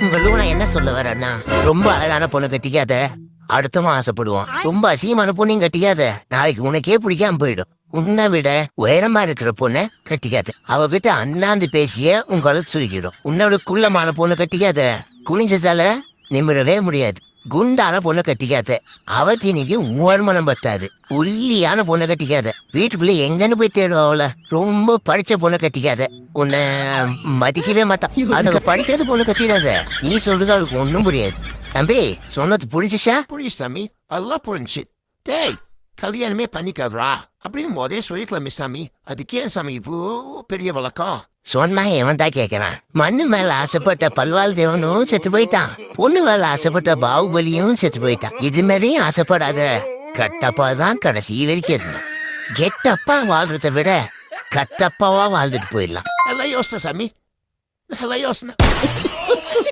உங்களுக்கு என்ன சொல்ல வரேன்னா ரொம்ப அழகான பொண்ணு கட்டிக்காத. அடுத்தவன் ஆசைப்படுவான். ரொம்ப அசிங்கமான பொண்ணையும் கட்டிக்காத. நாளைக்கு உனக்கே பிடிக்காம போயிடும். உன்னை விட உயரமா இருக்கிற பொண்ணை கட்டிக்காத. அவ விட்டு அண்ணாந்து பேசிய உங்களை சுருக்கிடும். உன்னோட குள்ளமான பொண்ணு கட்டிக்காத. குனிஞ்சதால நிமிரவே முடியாது. குண்டான பொண்ணை கட்டிக்காத. அவ தீனிக்கு வருமானம் பத்தாது. உள்ளியான பொண்ணை கட்டிக்காத. வீட்டுக்குள்ள எங்கன்னு போய் தேடும் அவள ரொம்ப படிச்ச பொண்ணை கட்டிக்காத. உன்னை மதிக்கவே மாட்டான். அதுக்கு படிக்காத பொண்ணு கட்டிடாத. நீ சொல்றது அவளுக்கு ஒன்றும் புரியாது. தம்பி சொன்னது புரிஞ்சுச்சா? புரிஞ்சு சாமி அதெல்லாம் புரிஞ்சு டேய் கல்யாணமே பண்ணிக்காதரா அப்படின்னு முதே சொல்லிக்கலாமே சாமி. அதுக்கே சாமி இவ்வளோ பெரிய வழக்கம். சொன்னா எவன் தான் கேட்கறான் மண்ணு மேல ஆசைப்பட்ட பல்வாள் தேவனும் செத்து போயிட்டான். பொண்ணு மேல ஆசைப்பட்ட பாகுபலியும் செத்து போயிட்டான். இது மாதிரியும் ஆசைப்படாத கட்டப்பா தான் கடைசி வரைக்கும் இருந்தான். கெட்டப்பா வாழ்றதை விட கட்டப்பாவா வாழ்ந்துட்டு போயிடலாம். எல்லாம் யோசனை சாமி. எல்லாம் யோசனை.